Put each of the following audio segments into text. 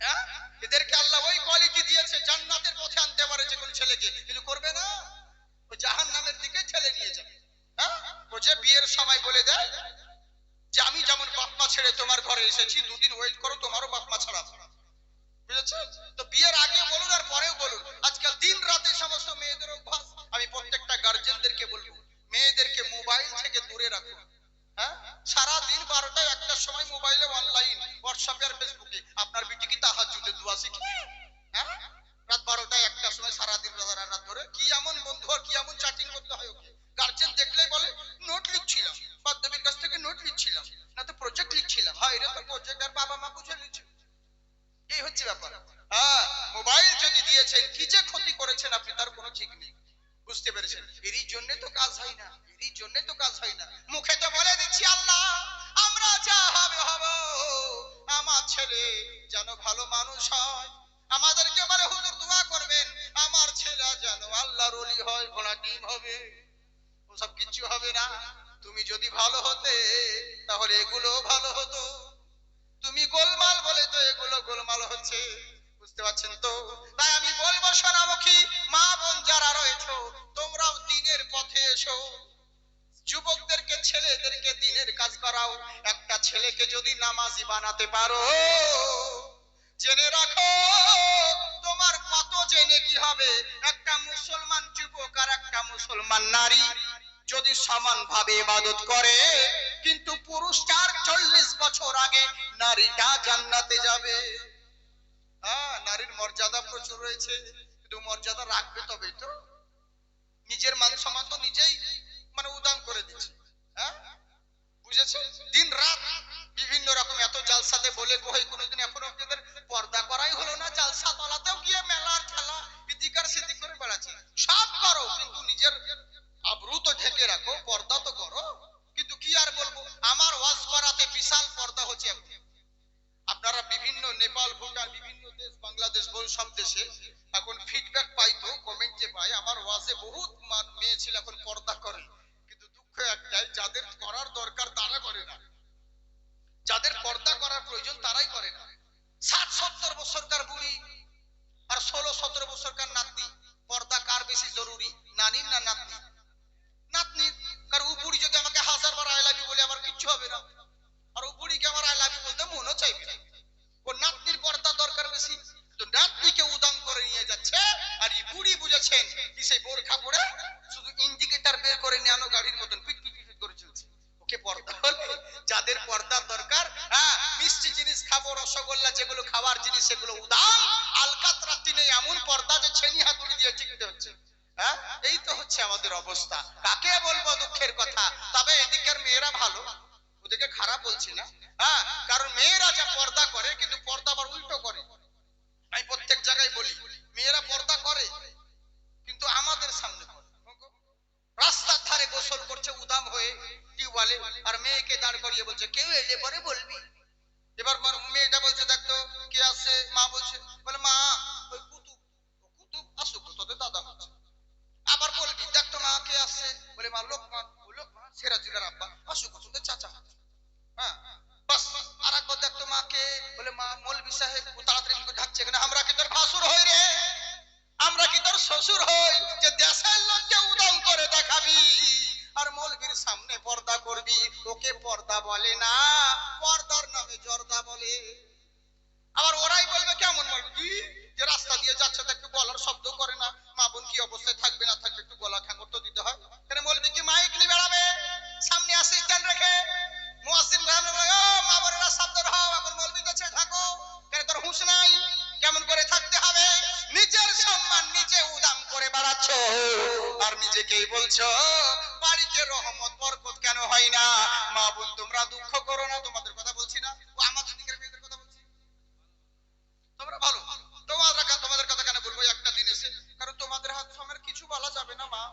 হ্যাঁ হ্যাঁ হ্যাঁ ছেলেকে, কিন্তু করবে না। ও দিকে ঠেলে নিয়ে যাবে। বিয়ের সময় বলে দেয় যে, আমি যেমন বাপ মা ছেড়ে তোমার ঘরে এসেছি, দুদিন ওয়েট করো, তোমারও বাপ মা ছাড়া বুঝেছেন? তো বিয়ের আগে বলুন আর পরেও বলুন। আজকাল দিন রাতে সমস্ত মেয়েদের অভ্যাস, আমি প্রত্যেকটা গার্জেনদেরকে বলব, মেয়েদেরকে মোবাইল থেকে দূরে রাখুন। হ্যাঁ? সারা দিন বারোটা একটার সময় মোবাইলে অনলাইন হোয়াটসঅ্যাপে আর ফেসবুকে আপনার বিটি কি তাহার জুটে দোয়া শিখে হ্যাঁ? রাত বারোটা একটার সময় সারাদিন রাত রাত ধরে কি ছেলেকে যদি নামাজি বানাতে পারো, জেনে রাখো, তোমার কত জেনে কি হবে? একটা মুসলমান যুবক আর একটা মুসলমান নারী যদি সমান ভাবে ইবাদত করে, কিন্তু পুরুষটার চল্লিশ বছর আগে নারীটা জান্নাতে যাবে। হ্যাঁ নারীর মর্যাদা প্রচুর রয়েছে, কিন্তু মর্যাদা রাখবে তবেই তো। নিজের মান সম্মান তো নিজেই মানে উদাম করে দিচ্ছে হ্যাঁ বুঝেছে দিন রাত বিভিন্ন রকম এত জালসাতে বলে কই কোনোদিন এখন আপনাদের পর্দা করাই হলো না জালসা তলাতেও গিয়ে মেলার খেলা ইদিকার সিদ্দিক করে বেড়াচ্ছে সব করো কিন্তু নিজের আবরু তো ঢেকে রাখো পর্দা তো করো কিন্তু কি আর বলব আমার ওয়াজ করাতে বিশাল পর্দা হচ্ছে এখন আপনারা বিভিন্ন নেপাল ভুটান বিভিন্ন দেশ বাংলাদেশ বহু সব দেশে এখন ফিডব্যাক পাই তো কমেন্ট যে পাই আমার ওয়াজে বহুত মেয়ে ছিল, এখন পর্দা করে। কিন্তু দুঃখ একটাই, যাদের করার দরকার তারা করে না। যাদের পর্দা করার প্রয়োজন তারাই করে না। ষাট সত্তর বছরকার বুড়ি আর ষোলো সতেরো বছরকার নাতনি, পর্দা কার বেশি জরুরি, নানির না নাতনি নাতনি কারণ ও যদি আমাকে হাজার বার আই লাভ বলে, আমার কিচ্ছু হবে না। আর ও আমার আই লাভ বলতে মনও তবে এদিকের মেয়েরা ভালো ওদেরকে খারাপ বলছি না। হ্যাঁ কারণ মেয়েরা যা পর্দা করে, কিন্তু পর্দা আবার উল্টো করে। আমি প্রত্যেক জায়গায় বলি, মেয়েরা পর্দা করে, কিন্তু আমাদের সামনে রাস্তার ধারে গোসল করছে, উদাম হয়ে টিউবওয়েলে, আর মেয়েকে দাঁড় করিয়ে বলছে, কেউ এলে পরে বলবি? এবার মেয়েটা বলছে, দেখ তো, কে আসছে মা বলছে, বলে, মা, ওই কুতুব কুতুব আসুক তোদের দাদা হচ্ছে। নিজেকেই বলছো? বাড়িতে রহমত, বরকত কেন হয় না? মা বোন, তোমরা দুঃখ করো না, তোমাদের কথা বলছি না। ও আমাদের দিকের মেয়েদের কথা বলছি। তোমরা ভালো। তোমাদের তোমাদের কথা কেন বলব? একটা দিন এসে, কারণ তোমাদের হাত আমার কিছু বলা যাবে না, মা।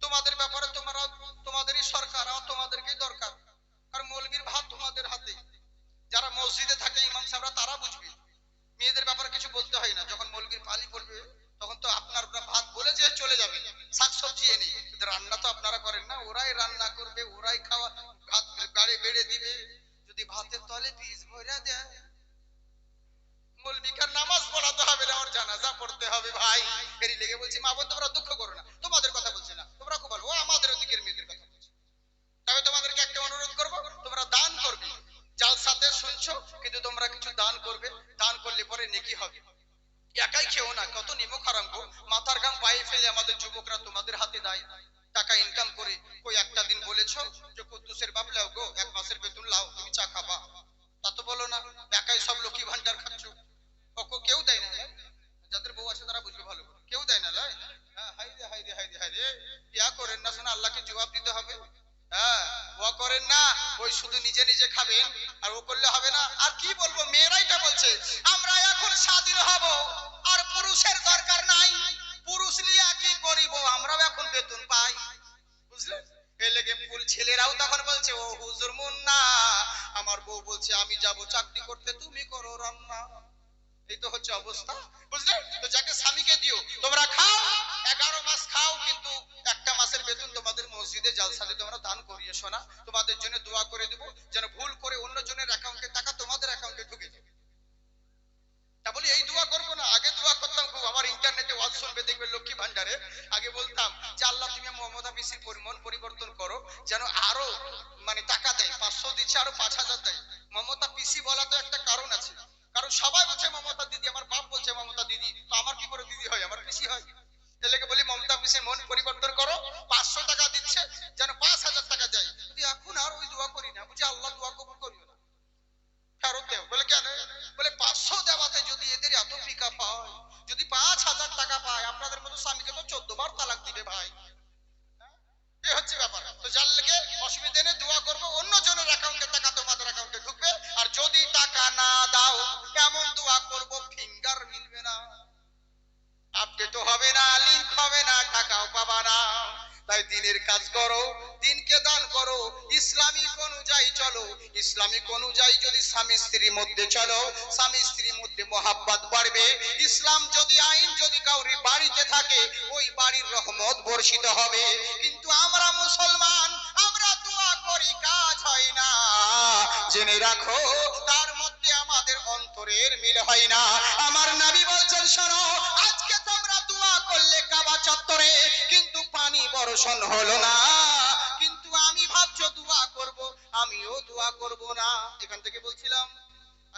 তোমাদের ব্যাপারে তোমরা, তোমাদেরই সরকার আর তোমাদেরকেই দরকার। কারণ মৌলবীর ভাত তোমাদের হাতে। যারা মসজিদে থাকে, ইমাম সাহেবরা, তারা বুঝবে। মেয়েদের ব্যাপারে কিছু বলতে হয় না। যখন মৌলবীর পালি পড়বে তখন তো আপনার ভাত বলে যে চলে যাবে শাকসবজি এনে। রান্না তো আপনারা করেন না, ওরাই রান্না করবে, ওরাই খাওয়া, ভাত গাড়ি বেড়ে দিবে। যদি ভাতের তলে বীজ ভরে দেয় নামাজ পড়াতে হবে আমার জানাজা পড়তে হবে ভাই। ফেরি লেগে বলছি, মা বোন, তোমরা দুঃখ করো না, তোমাদের কথা বলছি না, তোমরা খুব ও আমাদের মেয়েদের কথা বলছি। তবে তোমাদেরকে একটা অনুরোধ করব, তোমরা দান করবে। জালসাতে শুনছো, কিন্তু তোমরা কিছু দান করবে, দান করলে পরে নেকি হবে। একাই খেও না, কত নিমক হারাম গো। মাথার গাম পায়ে ফেলে আমাদের যুবকরা তোমাদের হাতে দেয়। টাকা ইনকাম করে কই একটা দিন বলেছ যে, কুদ্দুসের বাপ লাও গো, এক মাসের বেতন লাও, তুমি চা খাবা। তা তো বলো না, একাই সব লক্ষ্মী ভান্ডার খাচ্ছ। ওকে কেউ দেয় না? যাদের বউ আছে তারা বুঝবে ভালো কেউ দেয় না, লাই। হ্যাঁ হাই রে হাই রে হাই রে হাই রে। ইয়া করেন না শোনা, আল্লাহকে জবাব দিতে হবে। হ্যাঁ ও করেন না, ওই শুধু নিজে নিজে খাবেন, আর ও করলে হবে না। আর কি বলব মেয়েরাইটা বলছে। এখন স্বাধীন হব। আর পুরুষের দরকার নাই। পুরুষ লিয়া কি করিব? আমরাও এখন বেতন পাই। বুঝলেন ছেলেরাও তখন বলছে, ও হুজুর মুন্না, আমার বউ বলছে, আমি যাব চাকরি করতে, তুমি করো রান্না। এই তো হচ্ছে অবস্থা। বুঝলে? তো যাকে স্বামীকে দিও, তোমরা খাও, এগারো মাস খাও, কিন্তু একটা মাসের বেতন তোমাদের মসজিদে, জালসাতে তোমরা দান করিয়ে শোনা তোমাদের জন্য দোয়া করে দেবো, যেন ভুল করে অন্য জনের অ্যাকাউন্টে টাকা তোমাদের অ্যাকাউন্টে ঢুকে যাবে বলি, এই দোয়া করব না। আগে দোয়া করতাম খুব। আমার ইন্টারনেটে ওয়াজ শুনবে, দেখবে লক্ষ্মী ভান্ডারে আগে বলতাম, যে আল্লাহ, তুমি মমতা পিসির পরিমাণ পরিবর্তন করো, যেন আরও মানে টাকা দেয়, পাঁচশো দিচ্ছে, আরও পাঁচ হাজার দেয়। মমতা পিসি বলা তো একটা কারণ আছে। কারণ সবাই বলছে, মমতা দিদি, আমার বাপ বলছে মমতা দিদি। তো আমার কি করে দিদি হয়? আমার পিসি হয়। এলাকে বলি, মমতা পিসির মন পরিবর্তন করো, পাঁচশো টাকা দিচ্ছে ইসলামিক অনুযায়ী চলো। ইসলামিক অনুযায়ী যদি স্বামী স্ত্রীর মধ্যে চলো, স্বামী স্ত্রীর মধ্যে মোহাব্বত বাড়বে। ইসলাম যদি আইন যদি কাউরি বাড়িতে থাকে, ওই বাড়ির রহমত বর্ষিত হবে। কিন্তু আমরা মুসলমান, আমরা দোয়া করি, কাজ হয় না। জেনে রাখো, তার মধ্যে আমাদের অন্তরের মিল হয় না। আমার নবী বলছেন, শোনো, আজকে তোমরা দোয়া করলে কাবা চত্বরে, কিন্তু পানি বর্ষণ হলো না। আমিও দোয়া করব না। এখান থেকে বলছিলাম,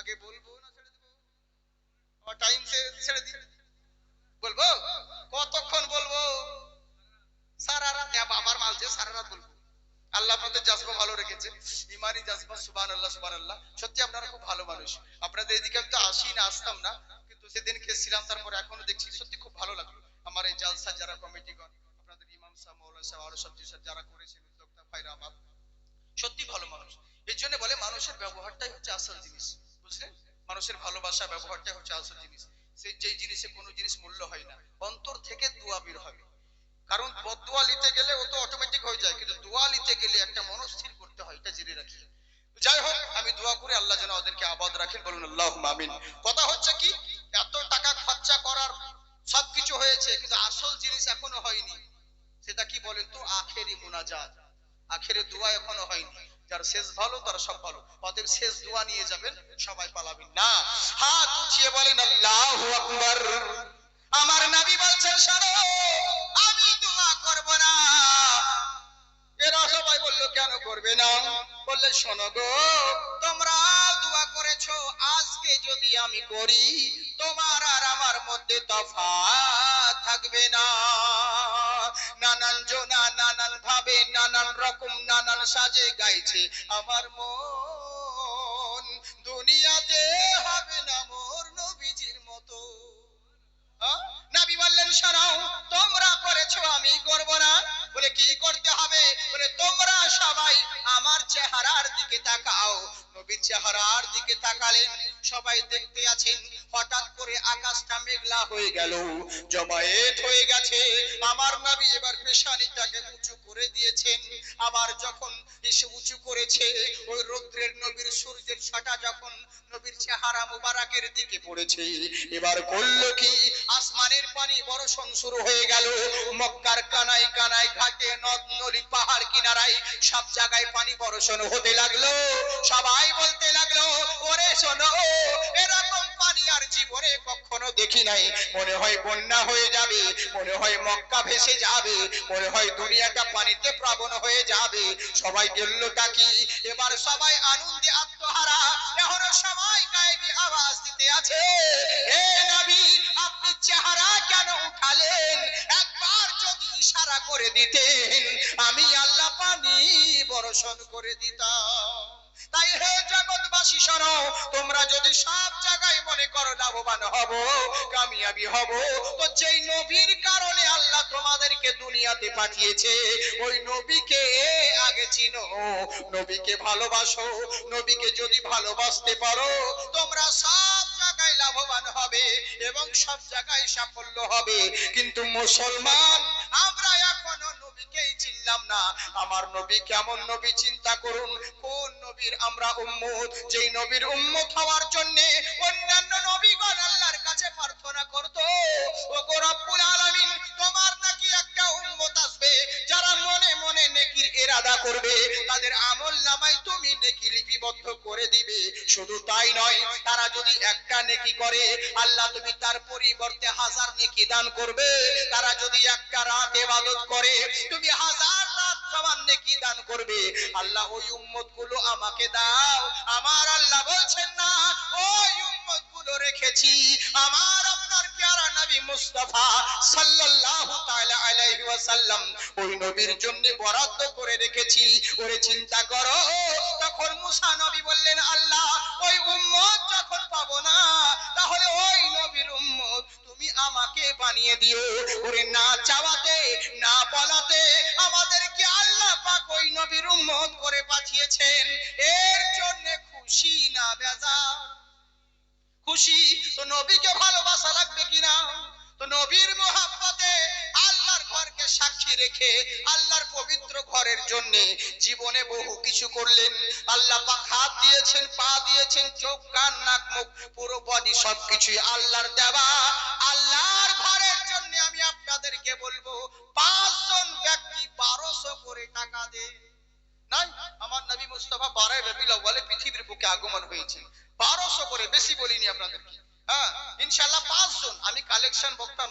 আগে বলব না, ছেড়ে দেবো। টাইম ছেড়ে দিই বলব? কতক্ষণ বলব? সারা রাত মাল সারা রাত বলব। আল্লাহ আপনাদের জাজবা ভালো রেখেছে। ইমানি জাজবা সুবান আল্লাহ সুবান আল্লাহ সত্যি আপনারা খুব ভালো মানুষ। আপনাদের এদিকে আমি তো আসি না, আসতাম না। কিন্তু সেদিন খেয়েছিলাম, তারপর এখনও দেখছি সত্যি খুব ভালো লাগল। আমার এই জালসা যারা কমিটিগণ, আপনাদের ইমাম সাহেব, মৌলানা সাহেব, আরও সব যারা করেছেন, উদ্যোক্তা আমার সত্যি ভালো মানুষ। এই জন্য বলে মানুষের ব্যবহারটাই হচ্ছে আসল জিনিস। বুঝলেন? মানুষের ভালোবাসা, ব্যবহারটাই হচ্ছে আসল জিনিস। সেই যেই জিনিসে কোনো জিনিস মূল্য হয় না। অন্তর থেকে দোয়া বের হবে। কারণ বদুয়া নিতে গেলে ও তো অটোমেটিক হয়ে যায়। কিন্তু দোয়া নিতে গেলে একটা মনস্থির করতে হয়, এটা জেনে রাখি। যাই হোক, আমি দোয়া করে আল্লাহ যেন ওদেরকে আবাদ রাখেন। বলুন আল্লাহ আমিন। কথা হচ্ছে কি, এত টাকা খরচা করার সবকিছু হয়েছে, কিন্তু আসল জিনিস এখনও হয়নি। সেটা কি বলেন তো? আখেরি মুনাজাত। আখেরে দোয়া এখনও হয়নি। যার শেষ ভালো, তার সব ভালো। অতএব শেষ দোয়া নিয়ে যাবেন, সবাই পালাবেন। না, হাত উঠিয়ে বলেন, আল্লাহু আকবার। আমার নবী বলছেন, শোনো, আমি দোয়া করব না। এরা সবাই বলল, কেন করবে না? বললে শোনো গো, তোমরা দোয়া করেছ, আজকে যদি আমি করি, তোমার আর আমার মধ্যে তফাৎ থাকবে না। নানান জোনা নানান রকম, নানান সাজে গাইছে। আমার মন দুনিয়াতে হবে না মোর নবীজির মতো। নাবি বললেন তোমরা করেছ, আমি করব না। বলে, কি করতে হবে? বলে, তোমরা সবাই আমার চেহারার দিকে তাকাও। নবীর চেহারার দিকে তাকালেন সবাই দেখতে আছেন, হঠাৎ করে আকাশটা মেঘলা হয়ে গেল। জমায়েত হয়ে গেছে। আমার নবী এবার পেশানিটাকে উঁচু করে দিয়েছেন। আবার যখন এসে উঁচু করেছে, ওই রৌদ্রের নবীর সূর্যের ছাটা যখন নবীর চেহারা মুবারকের দিকে পড়েছে, এবার করল কি, আসমানের পানি বর্ষণ শুরু হয়ে গেল। মক্কার কানাই কানাই ঘাটে, নদ, নদী, পাহাড়, কিনারায় সব জায়গায় পানি বর্ষণ হতে লাগল। সবাই বলতে লাগল, ওরে শোনো, এরকম পানি আর জীবনে কখনো দেখি নাই। মনে হয় বন্যা হয়ে যাবে, মনে হয় মক্কা ভেসে যাবে, মনে হয় দুনিয়াটা পানিতে প্লাবন হয়ে যাবে। সবাই গেল্লোটা কি? এবার সবাই আনন্দে আত্মহারা। এখনও সবাই গায়েবী আওয়াজ দিতে আছে। হে নবী, আপনি চেহারা কেন উঠালেন? একবার যদি ইশারা করে দিতেন, আমি আল্লাহ পানি বর্ষণ করে দিতাম। তাই হে জগৎবাসী, শোনো, তোমরা যদি সব জায়গায় মনে করো লাভবান হব, কামিয়াবি হব, তো যেই নবীর কারণে আল্লাহ তোমাদেরকে দুনিয়াতে পাঠিয়েছে, ওই নবীকে আগে চিনো, নবীকে ভালোবাসো, নবীকে যদি ভালোবাসতে পারো, তোমরা সব জায়গায় লাভবান হবে এবং সব জায়গায় সাফল্য হবে। কিন্তু মুসলমান আমার নবী কেমন নবী চিন্তা করুন, কোন নবীর আমরা উম্মত? যেই নবীর উম্মত হওয়ার জন্য অন্যান্য নবীগণ আল্লাহর কাছে প্রার্থনা করতো ও গো রব্বুল আলামিন, তোমার নাকি একটা উম্মত আসবে যারা মনে মনে নেকির ইরাদা করবে, তাদের আমল নামায় তুমি নেকি লিপিবদ্ধ করে দিবে। শুধু তাই নয়, তারা যদি একটা নেকি করে, আল্লাহ তুমি তার পরিবর্তে হাজার নেকি দান করবে। তারা যদি একটা রাত ইবাদত করে, তুমি হাজার রাত কি দান করবে। আল্লাহ ওই উম্মতগুলো আমাকে দাও। আমার আল্লাহ বলছেন না, ওই রেখেছি। আমার আপনার প্যারা নবী মুস্তাফা সাল্লাল্লাহু তাআলা আলাইহি ওয়াসাল্লাম ওই নবীর জন্য বরাদ্দ করে রেখেছি। ওরে চিন্তা করো, তখন মুসা নবী বললেন, আল্লাহ, ওই উম্মত যখন পাবো না, তাহলে ওই নবীর উম্মত তুমি আমাকে বানিয়ে দিও। ওরে না চাওয়াতে, না বলাতে আমাদেরকে আল্লাহ পাক ওই নবীর উম্মত করে পাঠিয়েছেন। এর জন্য খুশি না, বেজার। খুশি। তো নবীকে ভালোবাসা লাগবে কিনা? তো নবীর মোহাব্বতে আল্লাহর ঘরকে সাক্ষী রেখে আল্লাহর পবিত্র ঘরের জন্য জীবনে বহু কিছু করলেন। আল্লাহ পাক হাত দিয়েছেন, পা দিয়েছেন, চোখ, কান, নাক, মুখ, পুরো বডি সবকিছুই আল্লাহর দেওয়া। আল্লাহর ঘরের জন্য আমি আপনাদেরকে বলব, পাঁচজন ব্যক্তি বারোশো করে টাকা দেয় নাই, আমার নবী মুস্তফা বারায় রবিউল আউয়ালে পৃথিবীর বুকে আগমন হয়েছে বারোশো করে বেশি বলিনি আপনাদেরকে হ্যাঁ ইনশাল্লাহ পাঁচজন আমি কালেকশন বক্তা।